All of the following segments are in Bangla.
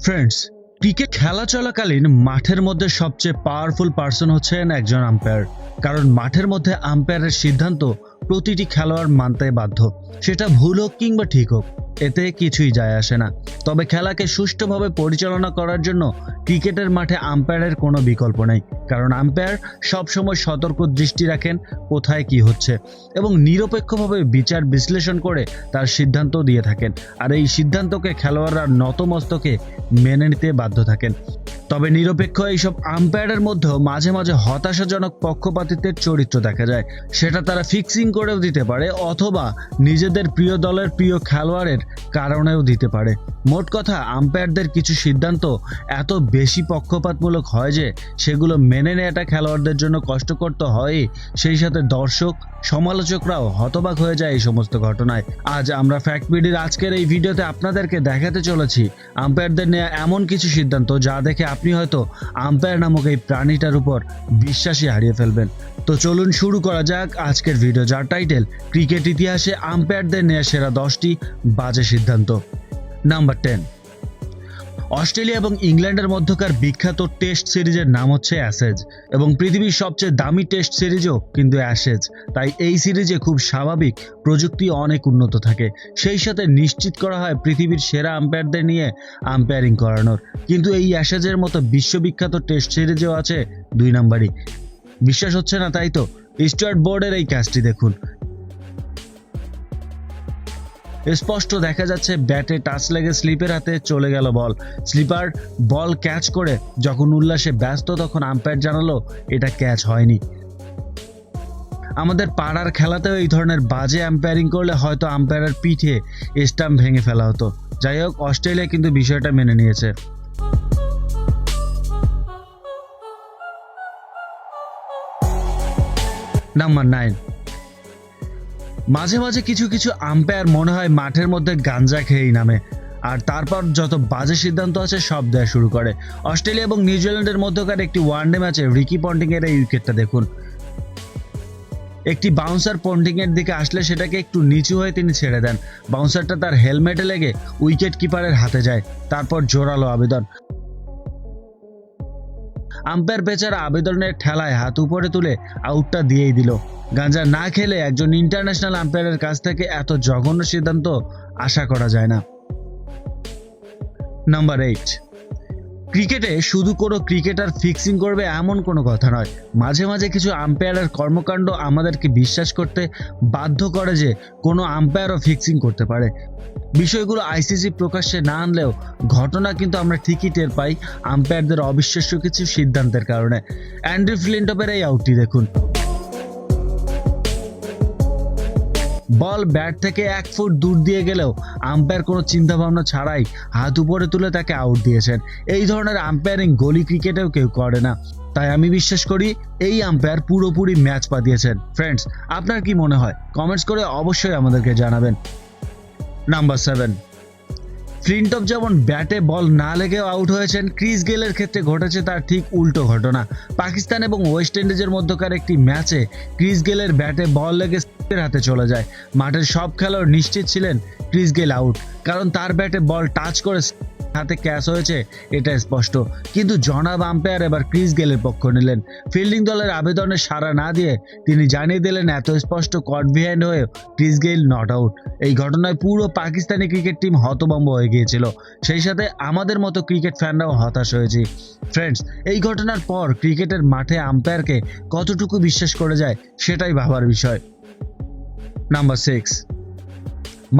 ফ্রেন্ডস ক্রিকেট খেলা চলাকালীন মাঠের মধ্যে সবচেয়ে পাওয়ারফুল পার্সন হচ্ছেন একজন আম্পায়ার কারণ মাঠের মধ্যে আম্পায়ারের সিদ্ধান্ত প্রতিটি খেলোয়াড় মানতে বাধ্য। সেটা ভুল হোক কিংবা ঠিক হোক। এতে কিছুই যায় আসে না। তবে খেলাকে সুষ্ঠুভাবে পরিচালনা করার জন্য ক্রিকেটের মাঠে আম্পায়ারের কোনো বিকল্প নেই। কারণ আম্পায়ার সবসময় সতর্ক দৃষ্টি রাখেন কোথায় কি হচ্ছে এবং নিরপেক্ষভাবে বিচার বিশ্লেষণ করে তার সিদ্ধান্ত দিয়ে থাকেন। আর এই সিদ্ধান্তকে খেলোয়াড়রা নতমস্তকে মেনে নিতে বাধ্য থাকেন। তবে নিরপেক্ষ এইসব আম্পায়ারের মধ্যেও মাঝে মাঝে হতাশাজনক পক্ষপাতিত্বের চরিত্র দেখা যায়। সেটা তারা ফিক্সিং করেও দিতে পারে অথবা নিজেদের প্রিয় দলের প্রিয় খেলোয়াড়ের কারণেও দিতে পারে। মোট কথা আম্পায়ারদের কিছু সিদ্ধান্ত এত বেশি পক্ষপাতমূলক হয় যে, সেগুলো মেনে নেওয়াটা খেলোয়াড়দের জন্য কষ্টকর তো হয়ই। সেই সাথে দর্শক, সমালোচকরাও হতবাক হয়ে যায় এই সমস্ত ঘটনায়। আজ আমরা ফ্যাক্ট বিডির আজকের এই ভিডিওতে আপনাদেরকে দেখাতে চলেছি আম্পায়ারদের নেওয়া এমন কিছু সিদ্ধান্ত যা দেখে আপনি হয়তো আম্পায়ার নামক এই প্রাণীটার উপর বিশ্বাসই হারিয়ে ফেলবেন। তো চলুন শুরু করা যাক আজকের ভিডিও যার টাইটেল ক্রিকেট ইতিহাসে আম্পায়ারদের নেওয়া সেরা দশটি বাজে সিদ্ধান্ত। নাম্বার টেন অস্ট্রেলিয়া এবং ইংল্যান্ডের মধ্যকার বিখ্যাত টেস্ট সিরিজের নাম হচ্ছে অ্যাসেজ এবং পৃথিবীর সবচেয়ে দামি টেস্ট সিরিজও কিন্তু অ্যাসেজ তাই এই সিরিজে খুব স্বাভাবিক প্রযুক্তি অনেক উন্নত থাকে। সেই সাথে নিশ্চিত করা হয় পৃথিবীর সেরা আম্পায়ারদের নিয়ে আম্পায়ারিং করানোর। কিন্তু এই অ্যাসেজের মতো বিশ্ববিখ্যাত টেস্ট সিরিজেও আছে দুই নাম্বারই। বিশ্বাস হচ্ছে না, তাই তো? স্টুয়ার্ট বোর্ডের এই ক্যাচটি দেখুন। স্পষ্ট দেখা যাচ্ছে, ব্যাটে টাচ লেগে স্লিপের হাতে চলে গেল বল। স্লিপার বল ক্যাচ করে যখন উল্লাসে ব্যস্ত, তখন আম্পায়ার জানালো, এটা ক্যাচ হয়নি। আমাদের পাড়ার খেলাতেও এই ধরনের বাজে আম্পায়ারিং করলে হয়তো আম্পায়ারের পিঠে স্টাম্প ভেঙে ফেলা হতো। যাই হোক, অস্ট্রেলিয়া কিন্তু বিষয়টা মেনে নিয়েছে। নাম্বার নাইন মাঝে মাঝে কিছু কিছু আম্পায়ার মনে হয় মাঠের মধ্যে গাঞ্জা খেয়েই নামে। আর তারপর যত বাজে সিদ্ধান্ত আছে, সব দেওয়া শুরু করে। অস্ট্রেলিয়া এবং নিউজিল্যান্ডের মধ্যকার একটি ওয়ানডে ম্যাচে রিকি পন্টিং এর এই উইকেটটা দেখুন। একটি বাউন্সার পন্টিং এর দিকে আসলে সেটাকে একটু নিচু হয়ে তিনি ছেড়ে দেন। বাউন্সারটা তার হেলমেটে লেগে উইকেট কিপারের হাতে যায়। তারপর জোরালো আবেদন। আম্পায়ার বেচারা আবেদনের ঠেলায় হাত উপরে তুলে আউটটা দিয়েই দিল। গাঁজা না খেলে একজন ইন্টারন্যাশনাল আম্পায়ারের কাছ থেকে এত জঘন্য সিদ্ধান্ত আশা করা যায় না। নাম্বার এইট ক্রিকেটে শুধু কোনো ক্রিকেটার ফিক্সিং করবে এমন কোনো কথা নয়। মাঝে মাঝে কিছু আম্পায়ারের কর্মকাণ্ড আমাদেরকে বিশ্বাস করতে বাধ্য করে যে কোনো আম্পায়ারও ফিক্সিং করতে পারে। বিষয়গুলো আইসিসি প্রকাশ্যে না আনলেও ঘটনা কিন্তু আমরা ঠিকই টের পাই। আম্পায়ারদের অবিশ্বাস্য কিছু সিদ্ধান্তের কারণে। অ্যান্ড্রি ফ্লিন্টপের এই আউটটি দেখুন। বল ব্যাট থেকে এক ফুট দূর দিয়ে গেলেও আম্পায়ার কোনো চিন্তা ভাবনা ছাড়াই হাত উপরে তুলে তাকে আউট দিয়েছেন। এই ধরনের আম্পায়ারিং গলি ক্রিকেটেও কেউ করে না। তাই আমি বিশ্বাস করি এই আম্পায়ার পুরোপুরি ম্যাচ পাতিয়েছেন ফ্রেন্ডস আপনার কি মনে হয়? কমেন্টস করে অবশ্যই আমাদেরকে জানাবেন। নাম্বার সেভেন ফ্লিনটপ যেমন ব্যাটে বল না লেগেও আউট হয়েছেন, ক্রিস গেলের ক্ষেত্রে ঘটেছে তার ঠিক উল্টো ঘটনা। পাকিস্তান এবং ওয়েস্ট ইন্ডিজের মধ্যকার একটি ম্যাচে ক্রিস গেলের ব্যাটে বল লেগে হাতে চলে যায়। মাঠের সব খেলোয়াড় নিশ্চিত ছিলেন ক্রিস গেল আউট কারণ তার ব্যাটে বল টাচ করে হাতে ক্যাচ হয়েছে, এটা স্পষ্ট। কিন্তু জনাব আম্পায়ার এবার ক্রিস গেলের পক্ষ নিলেন। ফিল্ডিং দলের আবেদনে সাড়া না দিয়ে তিনি জানিয়ে দিলেন, এত স্পষ্ট কট বিহাইন্ড হয়ে ক্রিস গেইল নট আউট। এই ঘটনায় পুরো পাকিস্তানি ক্রিকেট টিম হতভম্ব হয়ে গিয়েছিল। সেই সাথে আমাদের মতো ক্রিকেট ফ্যানরাও হতাশ হয়েছি। ফ্রেন্ডস, এই ঘটনার পর ক্রিকেটের মাঠে আম্পায়ারকে কতটুকু বিশ্বাস করে যায়, সেটাই ভাবার বিষয়। Number six.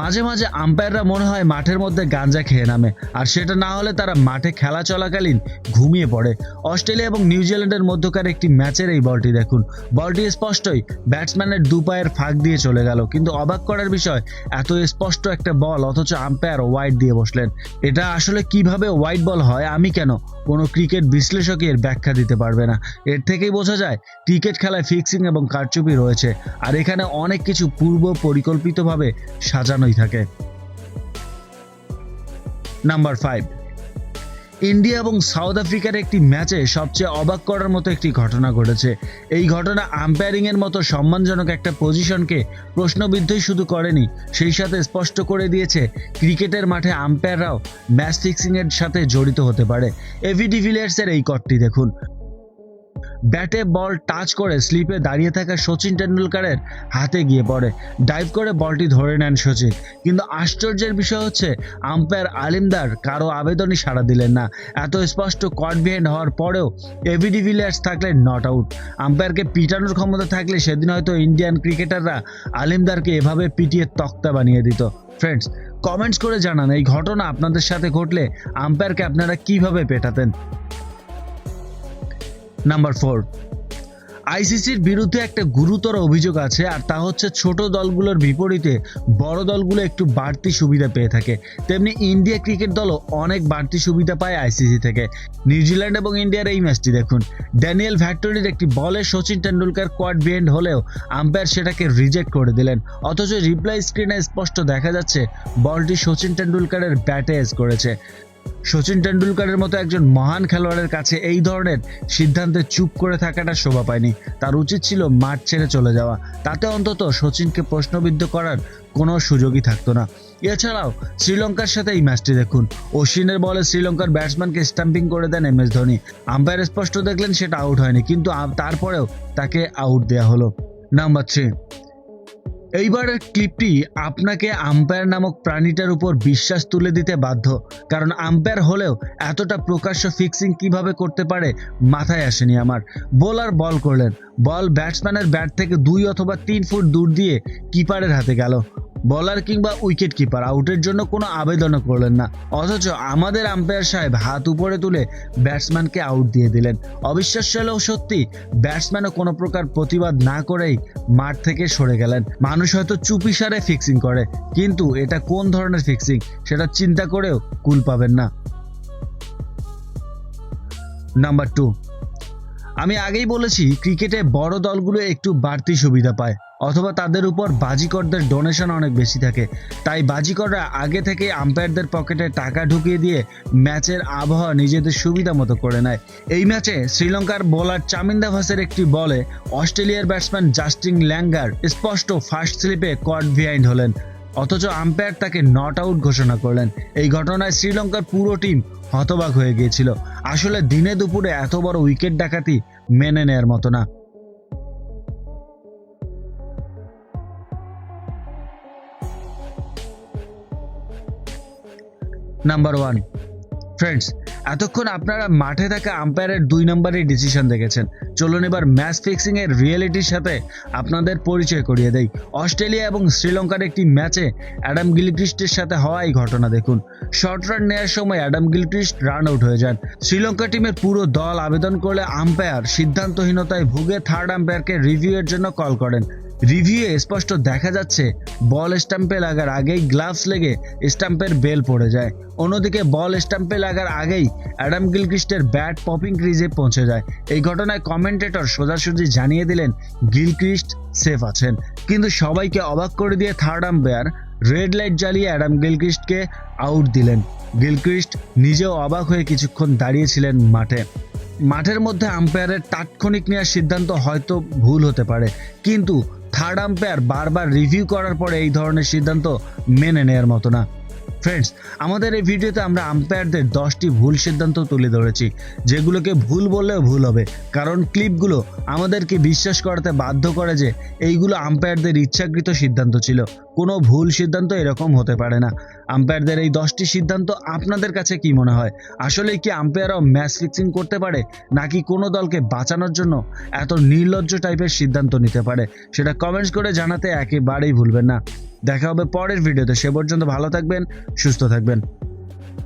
মাঝে মাঝে আম্পায়াররা মনে হয় মাঠের মধ্যে গাঞ্জা খেয়ে নামে, আর সেটা না হলে তারা মাঠে খেলা চলাকালীন ঘুমিয়ে পড়ে। অস্ট্রেলিয়া এবং নিউজিল্যান্ডের মধ্যকার একটি ম্যাচের এই বলটি দেখুন। বলটি স্পষ্টই ব্যাটসম্যানের দু পায়ের ফাঁক দিয়ে চলে গেল, কিন্তু অবাক করার বিষয়, এত স্পষ্ট একটা বল, অথচ আম্পায়ার ওয়াইড দিয়ে বসলেন। এটা আসলে কীভাবে ওয়াইড বল হয়, আমি কেন? কোনো ক্রিকেট বিশ্লেষকই এর ব্যাখ্যা দিতে পারবে না। এর থেকেই বোঝা যায়, ক্রিকেট খেলায় ফিক্সিং এবং কারচুপি রয়েছে, আর এখানে অনেক কিছু পূর্ব পরিকল্পিতভাবে সাজানোই থাকে। নাম্বার ফাইভ ইন্ডিয়া এবং সাউথ আফ্রিকার একটি ম্যাচে সবচেয়ে অবাক করার মতো একটি ঘটনা ঘটেছে। এই ঘটনা আম্পায়ারিং এর মতো সম্মানজনক একটা পজিশনকে প্রশ্নবিদ্ধই শুধু করেনি, সেই সাথে স্পষ্ট করে দিয়েছে ক্রিকেটের মাঠে আম্পায়াররাও ম্যাচ ফিক্সিং এর সাথে জড়িত হতে পারে। এভি ডিভিলিয়ার্সের এই কটটি দেখুন। ব্যাটে বল টাচ করে স্লিপে দাঁড়িয়ে থাকা সচিন টেন্ডুলকারের হাতে গিয়ে পড়ে। ডাইভ করে বলটি ধরে নেন সচিন কিন্তু আশ্চর্যের বিষয় হচ্ছে, আম্পায়ার আলিমদার কারও আবেদনই সাড়া দিলেন না। এত স্পষ্ট কট বিহাইন্ড হওয়ার পরেও এভিডি ভিলিয়ার্স থাকলে নট আউট। আম্পায়ারকে পিটানোর ক্ষমতা থাকলে সেদিন হয়তো ইন্ডিয়ান ক্রিকেটাররা আলিমদারকে এভাবে পিটিয়ে তক্তা বানিয়ে দিত। ফ্রেন্ডস, কমেন্টস করে জানান, এই ঘটনা আপনাদের সাথে ঘটলে আম্পায়ারকে আপনারা কীভাবে পেটাতেন? নাম্বার ফোর আইসিসির বিরুদ্ধে একটা গুরুতর অভিযোগ আছে, আর তা হচ্ছে ছোট দলগুলোর বিপরীতে বড় দলগুলো একটু বাড়তি সুবিধা পেয়ে থাকে। তেমনি ইন্ডিয়া ক্রিকেট দলও অনেক বাড়তি সুবিধা পায় আইসিসি থেকে। নিউজিল্যান্ড এবং ইন্ডিয়ার এই ম্যাচটি দেখুন। ড্যানিয়েল ভ্যাক্টরির একটি বলে সচিন টেন্ডুলকার কোয়াড বিহেন্ড হলেও আম্পায়ার সেটাকে রিজেক্ট করে দিলেন। অথচ রিপ্লাই স্ক্রিনে স্পষ্ট দেখা যাচ্ছে, বলটি সচিন টেন্ডুলকারের ব্যাটে এস করেছে। সচিন টেন্ডুলকারের মতো একজন মহান খেলোয়াড়ের কাছে এই ধরনের সিদ্ধান্তে চুপ করে থাকাটা শোভা পায়নি। তার উচিত ছিল মাঠ ছেড়ে চলে যাওয়া। তাতে অন্তত সচিনকে প্রশ্নবিদ্ধ করার কোনো সুযোগই থাকতো না। এছাড়াও শ্রীলঙ্কার সাথে এই ম্যাচটি দেখুন। অশ্বিনের বলে শ্রীলঙ্কার ব্যাটসম্যানকে স্টাম্পিং করে দেন এম এস ধোনি। আম্পায়ার স্পষ্ট দেখলেন সেটা আউট হয়নি, কিন্তু তারপরেও তাকে আউট দেওয়া হলো। Number three. এইবারের ক্লিপটি আপনাকে আম্পায়ার নামক প্রাণীটার উপর বিশ্বাস তুলে দিতে বাধ্য। কারণ আম্পায়ার হলেও এতটা প্রকাশ্য ফিক্সিং কীভাবে করতে পারে মাথায় আসেনি আমার। বোলার বল করলেন। বল ব্যাটসম্যানের ব্যাট থেকে দুই অথবা তিন ফুট দূর দিয়ে কিপারের হাতে গেল। বলার কিংবা উইকেট কিপার আউটের জন্য কোনো আবেদনও করলেন না। অথচ আমাদের আম্পায়ার সাহেব হাত উপরে তুলে ব্যাটসম্যানকে আউট দিয়ে দিলেন। অবিশ্বাস্য হলেও সত্যি ব্যাটসম্যানও কোনো প্রকার প্রতিবাদ না করেই মাঠ থেকে সরে গেলেন। মানুষ হয়তো চুপিসারে ফিক্সিং করে, কিন্তু এটা কোন ধরনের ফিক্সিং সেটা চিন্তা করেও কুল পাবেন না। নাম্বার টু আমি আগেই বলেছি ক্রিকেটে বড় দলগুলো একটু বাড়তি সুবিধা পায়। অথবা তাদের উপর বাজিকরদের ডোনেশন অনেক বেশি থাকে। তাই বাজিকররা আগে থেকে আম্পায়ারদের পকেটে টাকা ঢুকিয়ে দিয়ে ম্যাচের আবহাওয়া নিজেদের সুবিধা মতো করে নেয়। এই ম্যাচে শ্রীলঙ্কার বোলার চামিন্দা ভাসের একটি বলে অস্ট্রেলিয়ার ব্যাটসম্যান জাস্টিন ল্যাঙ্গার স্পষ্ট ফার্স্ট স্লিপে কট বিহাইন্ড হলেন। অথচ আম্পায়ার তাকে নট আউট ঘোষণা করলেন। এই ঘটনায় শ্রীলঙ্কার পুরো টিম হতবাক হয়ে গিয়েছিল। আসলে দিনে দুপুরে এত বড় উইকেট ডাকাতি মেনে নেয়ার মতো না। নাম্বার ওয়ান ফ্রেন্ডস এতক্ষণ আপনারা মাঠে থাকা আম্পায়ারের দুই নম্বরের ডিসিশন দেখেছেন। চলুন এবার ম্যাচ ফিক্সিং এর রিয়েলিটির সাথে আপনাদের পরিচয় করিয়ে দেই। অস্ট্রেলিয়া এবং শ্রীলঙ্কার একটি ম্যাচে অ্যাডাম গিলক্রিস্টের সাথে হওয়া এই ঘটনা দেখুন। শর্ট রান নেওয়ার সময় অ্যাডাম গিলক্রিস্ট রান আউট হয়ে যান। শ্রীলঙ্কা টিমের পুরো দল আবেদন করলে আম্পায়ার সিদ্ধান্তহীনতায় ভুগে থার্ড আম্পায়ারকে রিভিউ এর জন্য কল করেন। রিভিউয়ে স্পষ্ট দেখা যাচ্ছে, বল স্টাম্পে লাগার আগেই গ্লাভস লেগে স্টাম্পের বেল পড়ে যায়। অন্যদিকে, বল স্টাম্পে লাগার আগেই অ্যাডাম গিলক্রিস্টের ব্যাট পপিং ক্রিজে পৌঁছে যায়। এই ঘটনায় কমেন্টেটর সোজাসুজি জানিয়ে দিলেন, গিলক্রিস্ট সেফ আছেন। কিন্তু সবাইকে অবাক করে দিয়ে থার্ড আম্পায়ার রেড লাইট জ্বালিয়ে অ্যাডাম গিলক্রিস্টকে আউট দিলেন। গিলক্রিস্ট নিজেও অবাক হয়ে কিছুক্ষণ দাঁড়িয়েছিলেন মাঠে। মাঠের মধ্যে আম্পায়ারের তাৎক্ষণিক নেওয়ার সিদ্ধান্ত হয়তো ভুল হতে পারে। কিন্তু থার্ড আম্পায়ার বারবার রিভিউ করার পরে এই ধরনের সিদ্ধান্ত মেনে নেয়ার মতো না। ফ্রেন্ডস আমাদের এই ভিডিওতে আমরা আম্পায়ারদের দশটি ভুল সিদ্ধান্ত তুলে ধরেছি, যেগুলোকে ভুল বললেও ভুল হবে। কারণ ক্লিপগুলো আমাদেরকে বিশ্বাস করাতে বাধ্য করে যে এইগুলো আম্পায়ারদের ইচ্ছাকৃত সিদ্ধান্ত ছিল। কোনো ভুল সিদ্ধান্ত এরকম হতে পারে না। আম্পায়ারদের এই দশটি সিদ্ধান্ত আপনাদের কাছে কি মনে হয়? আসলে কি আম্পায়াররাও ম্যাচ ফিক্সিং করতে পারে, নাকি কোনো দলকে বাঁচানোর জন্য এত নির্লজ্জ টাইপের সিদ্ধান্ত নিতে পারে? সেটা কমেন্টস করে জানাতে একেবারেই ভুলবেন না। দেখা হবে পরের ভিডিওতে সে পর্যন্ত ভালো থাকবেন, সুস্থ থাকবেন।